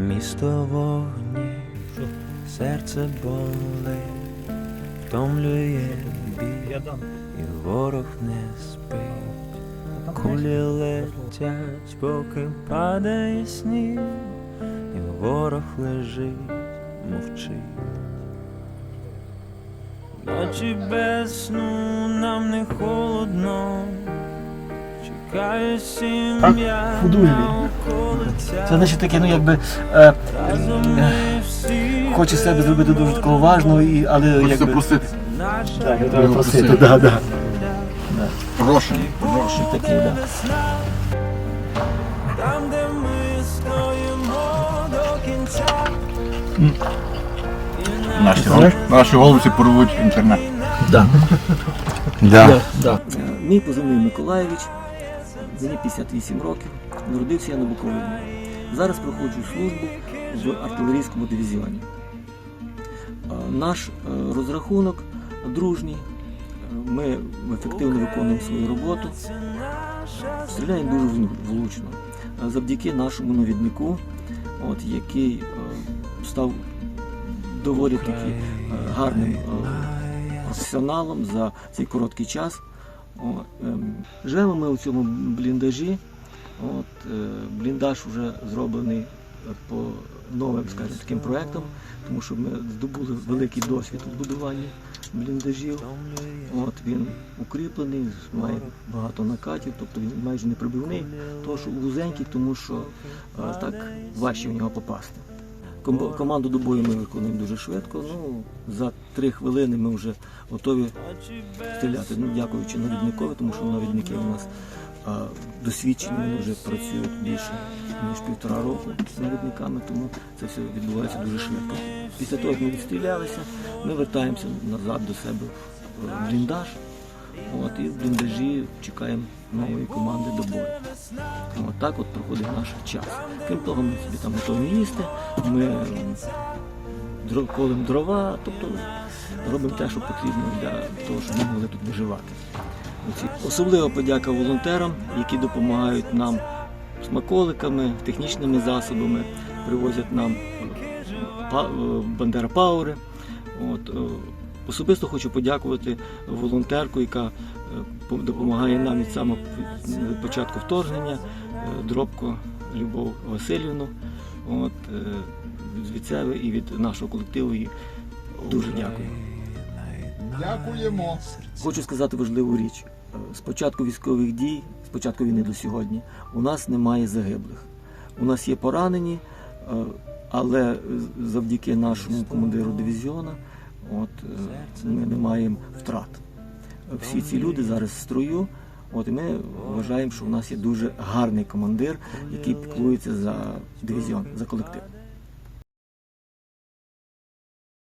Місто вогні, серце болить, втомлює біль, і ворог не спить. Кулі летять, поки падає сніг, і ворог лежить, мовчить. Ночі без сну нам не холодно. Сім'я художник. Це значить таке, ну якби е, е, хоче себе зробити дуже такого важного, і, але Хочеться якби... просити. Так, його треба просити, просити. да, да. Гроші. Гроші такі, да. там, де ми стоїмо до кінця. Наші, наші голубці порвуть інтернет. Да. Да. Да. Мій позивний Миколаєвич, мені 58 років, народився я на Буковині. Зараз проходжу службу в артилерійському дивізіоні. Е, Наш е, розрахунок дружній. Е, Ми ефективно виконуємо свою роботу. Стріляємо дуже влучно. Завдяки нашому навіднику, от, який став доволі таки гарним професіоналом за цей короткий час. О, ем, живемо ми у цьому бліндажі. От, е, бліндаж вже зроблений по новим, скажімо, таким проектам, тому що ми здобули великий досвід у будуванні бліндажів. От, він укріплений, має багато накатів, тобто він майже не тому що вузенький, тому що е, так важче в нього попасти. Ком- Команду до бою ми виконуємо дуже швидко. Ну, за три хвилини ми вже готові стріляти. Ну, дякуючи навідникові, тому що навідники у нас а, досвідчені, вони вже працюють більше ніж півтора року з навідниками, тому це все відбувається дуже швидко. Після того, як ми відстрілялися, ми вертаємося назад до себе в бліндаж. От, і в бліндажі чекаємо нової команди до бою. От от проходить наш час. Крім того, ми собі там готові їсти, ми колемо дрова, тобто робимо те, що потрібно для того, щоб ми могли тут виживати. Особлива подяка волонтерам, які допомагають нам смаколиками, технічними засобами, привозять нам е, е, Бандера Паури. От, е, Особисто хочу подякувати волонтерку, яка е, допомагає нам від самого початку вторгнення, е, Дробко Любов Васильівну. От, е, від себе і від нашого колективу їй дуже дякую. Дякуємо. Хочу сказати важливу річ. З початку військових дій, з початку війни до сьогодні, у нас немає загиблих. У нас є поранені, але завдяки нашому командиру дивізіону от, е, ми не маємо втрат. Всі ці люди зараз в строю. От, і ми вважаємо, що у нас є дуже гарний командир, який піклується за дивізіон, за колектив.